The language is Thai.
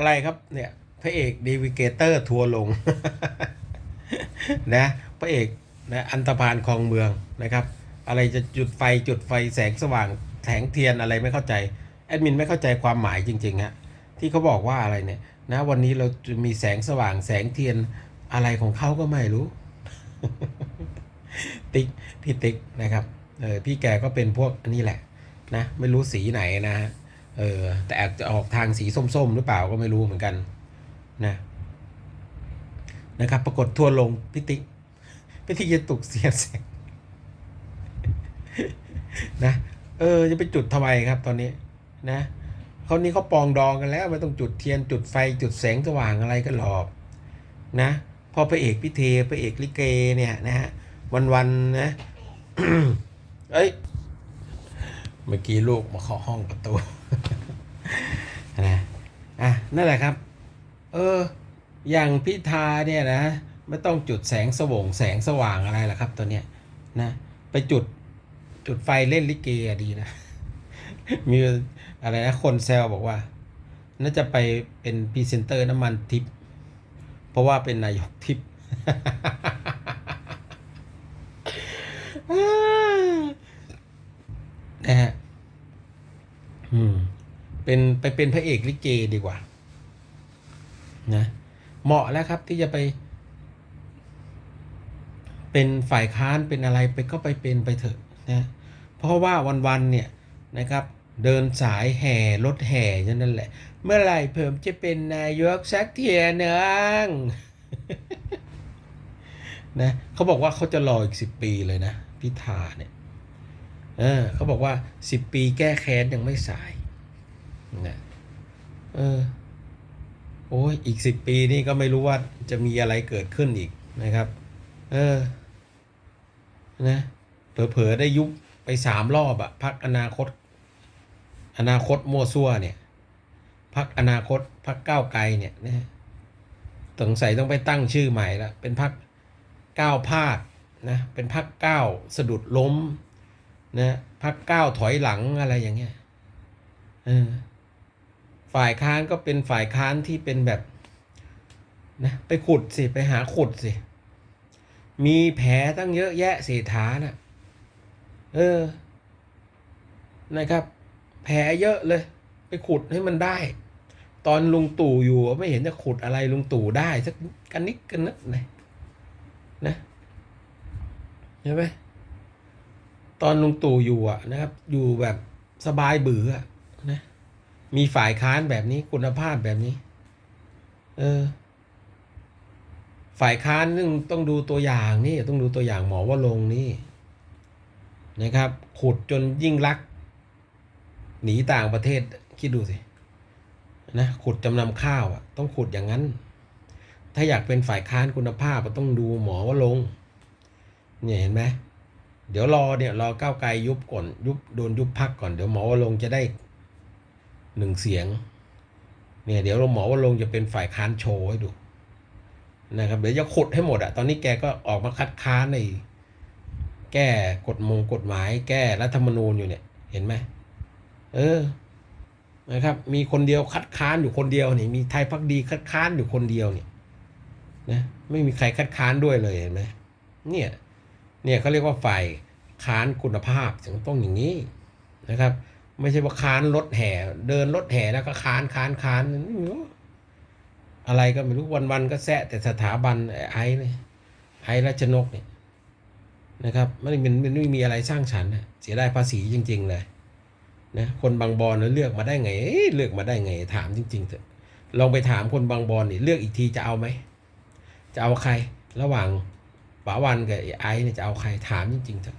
อะไรครับเนี่ยพระเอกดีวิเกเตอร์ทัวลงนะพระเอกนะอันธพาลคลองเมืองนะครับ อะไรจะจุดไฟจุดไฟแสงสว่างแสงเทียนอะไรไม่เข้าใจแอดมินไม่เข้าใจความหมายจริงๆฮะที่เขาบอกว่าอะไรเนี่ยนะวันนี้เราจะมีแสงสว่างแสงเทียนอะไรของเขาก็ไม่รู้ ติ๊กพี่ติ๊กนะครับเออพี่แกก็เป็นพวกนนี้แหละนะไม่รู้สีไหนนะฮะ เออ แต่อาจจะออกทางสีส้มๆ หรือเปล่าก็ไม่รู้เหมือนกัน นะนะครับ ปรากฏทั่วลงพี่ติ๊กพี่ติ๊กจะตกเสียแสงนะเออจะไปจุดทำไมครับตอนนี้นะเขานี้เขาปองดองกันแล้วไม่ต้องจุดเทียนจุดไฟจุดแสงสว่างอะไรกันหรอกนะพอพระเอกพิเทพระเอกลิเกเนี่ยนะฮะวันๆนะ เอ้ย เมื่อกี้ลูกมาเคาะห้องประตู นะอะนั่นแหละครับ เออ อย่างพิธาเนี่ยนะไม่ต้องจุดแสงสว่งแสงสว่างอะไรล่ะครับตัวเนี้ยนะไปจุดจุดไฟเล่นลิเกดีนะ มีอะไรนะคนแซวบอกว่า น่าจะไปเป็นพรีเซนเตอร์น้ำมันทิปเพราะว่าเป็นนายกทิปนะฮะอืม เป็นไปเป็นพระเอกลิเกดีกว่านะเหมาะแล้วครับที่จะไป เป็นฝ่ายค้านเป็นอะไรไปก็ไปเป็นไปเถอะนะเพราะว่าวันๆเนี่ยนะครับ เดินสายแห่รถแห่นั่นแหละ เมื่อไหร่เพิ่มจะเป็นนายกสักเทียนึงนะเขาบอกว่าเขาจะรออีกสิบปีเลยนะพิธาเนี่ยเออเขาบอกว่าสิบปีแก้แค้นยังไม่สาย นะเออ โอ้ยอีกสิบปีนี่ก็ไม่รู้ว่าจะมีอะไรเกิดขึ้นอีกนะครับ เออ นะเผลอๆได้ยุบไปสามรอบอะพักอนาคต อนาคตมั่วซั่วเนี่ยพักอนาคตพักก้าวไกลเนี่ยนะสงสัยต้องไปตั้งชื่อใหม่ละเป็นพักก้าวพลาดนะเป็นพักก้าวสะดุดล้มนะพักก้าวถอยหลังอะไรอย่างเงี้ยเออ ฝ่ายค้านก็เป็นฝ่ายค้านที่เป็นแบบนะไปขุดสิไปหาขุดสิ มีแผลตั้งเยอะแยะเศรษฐาน่ะเออ นะครับ แผลเยอะเลย ไปขุดให้มันได้ ตอนลุงตู่อยู่ไม่เห็นจะขุดอะไรลุงตู่ได้สักกันนิดกันนิดเลยนะเห็นไหมตอนลุงตู่อยู่อะนะครับ อยู่แบบสบายเบื่ออะนะ มีฝ่ายค้านแบบนี้คุณภาพแบบนี้ เออ ฝ่ายค้านนึงต้องดูตัวอย่างนี่ต้องดูตัวอย่างหมอว่าลงนี่นะครับ ขุดจนยิ่งรัก หนีต่างประเทศคิดดูสินะขุดจำนำข้าวอะ ต้องขุดอย่างนั้น ถ้าอยากเป็นฝ่ายค้านคุณภาพอะต้องดูหมอว่าลง เนี่ยเห็นไหมเดี๋ยวรอเนี่ยรอก้าวไกลยุบก่อนยุบโดนยุบพักก่อนเดี๋ยวหมอวรงค์จะได้ หนึ่งเสียงเนี่ยเดี๋ยวเราหมอวรงค์จะเป็นฝ่ายค้านโชว์ให้ดูนะครับเดี๋ยวจะขุดให้หมดอะตอนนี้แกก็ออกมาคัดค้านในแก้กฎมงกฎหมาย แก้รัฐธรรมนูญอยู่เนี่ยเห็นไหมเออนะครับมีคนเดียวคัดค้านอยู่คนเดียวนี่มีไทยพักดีคัดค้านอยู่คนเดียวเนี่ยนะไม่มีใครคัดค้านด้วยเลยเห็นไหมเนี่ยเนี่ยเขาเรียกว่าฝ่ายค้านคุณภาพถึงต้องอย่างนี้นะครับ ไม่ใช่ว่าค้านรถแห่ เดินรถแห่แล้วก็ค้านค้านค้านอะไรก็ไม่รู้วันๆก็แซะแต่สถาบันไอ้เนี่ยไอ้รัชนกเนี่ยนะครับมันมันมันไม่มีอะไรสร้างสรรค์นเสียได้ภาษีจริง ๆ เลยนะคนบางบอลเนี่ยเลือกมาได้ไงเลือกมาได้ไง ถามจริง ๆ เถอะลองไปถามคนบางบอลนี่เลือกอีกทีจะเอาไหมจะเอาใคร ระหว่างป๋าวันกับไอ้เนี่ยจะเอาใครถามจริง ๆ เถอะ